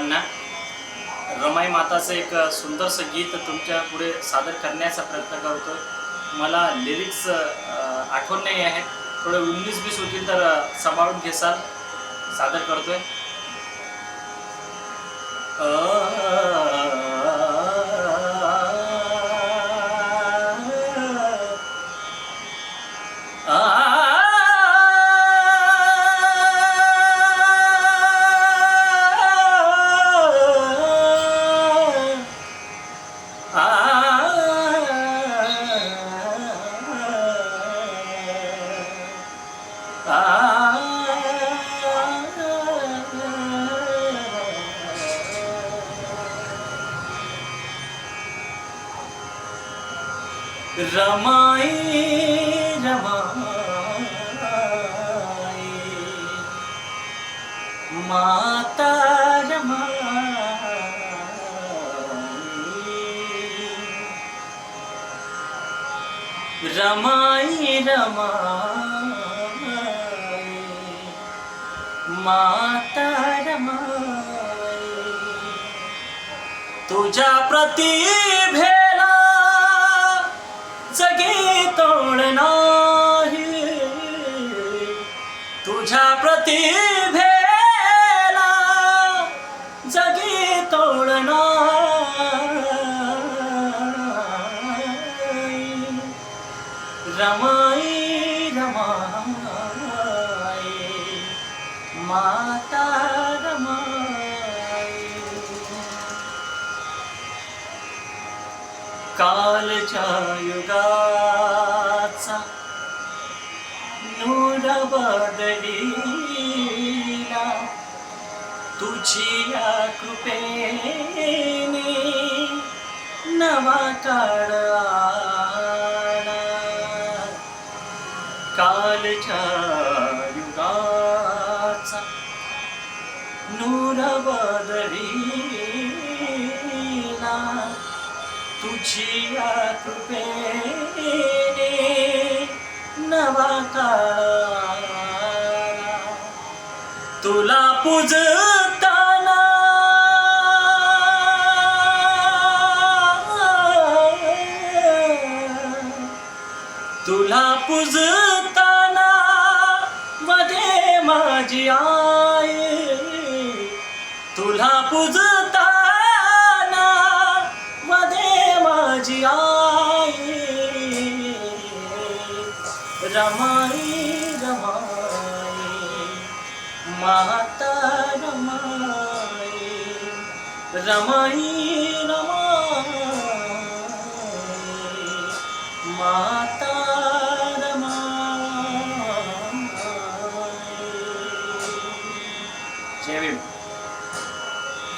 सर्वांना रमाई माताचं एक सुंदरसं गीत तुमच्यापुढे सादर करण्याचा प्रयत्न करतो मला लिरिक्स आठवण नाही आहे थोडं उन्नीस बीस होतील तर सांभाळून घेसाल. सादर करतोय. रमाई रमाई माता रमाई रमाई रमाई माता रमाई तुझ्या प्रतिभेला तुझ्या प्रतिभेला जगी तोडणार. रमाई रमाई माता रमाई. कालच्या युगा नूर बदलीला तुझी या कृपेने नवा काळ कालच्या युगाचा नूर बदलीला तुझी या नवा तुला पूजताना तुला पूजताना मध्ये माझी आई. तुला पूजताना रमाई रमाई। माता रमाई। रमाई रमाई। माता रमाई। जय भीम।